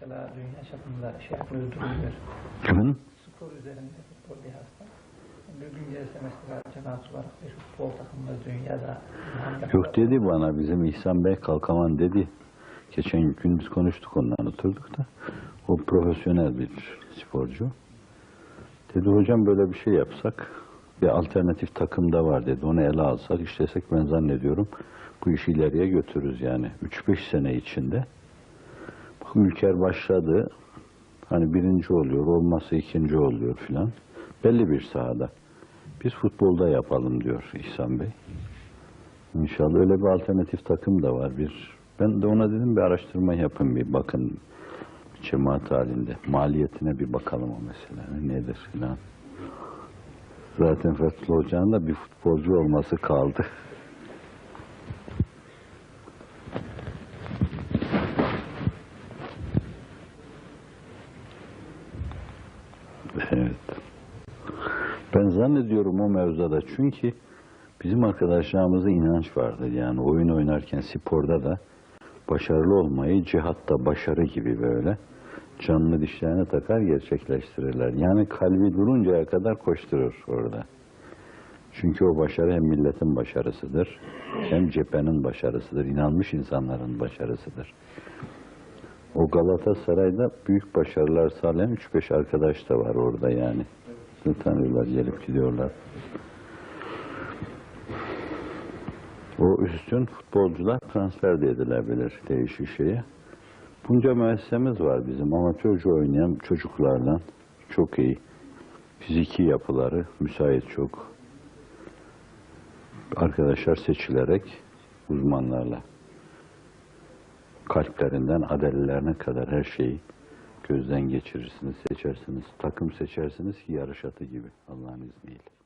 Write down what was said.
mesela dünya çapında şey yapılıyor, duruluyor. Efendim? Spor üzerinde futbol dihasta. Bir gün gelse mesela cemaat olarak bir futbol takımımız dünyada Yok dedi bana bizim İhsan Bey Kalkaman dedi. Geçen gün biz konuştuk ondan oturduk da. O profesyonel bir sporcu. Dedi hocam böyle bir şey yapsak bir alternatif takım da var dedi. Onu ele alsak işlesek ben zannediyorum bu işi ileriye götürürüz yani. 3-5 sene içinde. Ülker başladı. Hani birinci oluyor, olmazsa ikinci oluyor filan. Belli bir sahada. Biz futbolda yapalım diyor İhsan Bey. İnşallah öyle bir alternatif takım da var. Bir ben de ona dedim bir araştırma yapın bir bakın cemaat halinde. Maliyetine bir bakalım o mesele. Nedir filan. Zaten Fethullah Hoca'nın da bir futbolcu olması kaldı. Evet. Ben zannediyorum o mevzuda çünkü bizim arkadaşlarımızda inanç vardır. Yani oyun oynarken sporda da başarılı olmayı cihatta başarı gibi böyle canlı dişlerine takar gerçekleştirirler. Yani kalbi duruncaya kadar koşturur orada. Çünkü o başarı hem milletin başarısıdır, hem cephenin başarısıdır, inanmış insanların başarısıdır. O Galatasaray'da büyük başarılar sağlayan 3-5 arkadaş da var orada yani. Tanıyorlar, gelip gidiyorlar. O üstün futbolcular transfer de edilebilir değişik şeye. Bunca müessesemiz var bizim amatörce oynayan çocuklarla çok iyi. Fiziki yapıları müsait çok. Arkadaşlar seçilerek uzmanlarla kalplerinden adelilerine kadar her şeyi gözden geçirirsiniz, seçersiniz. Takım seçersiniz ki yarış atı gibi Allah'ın izniyle.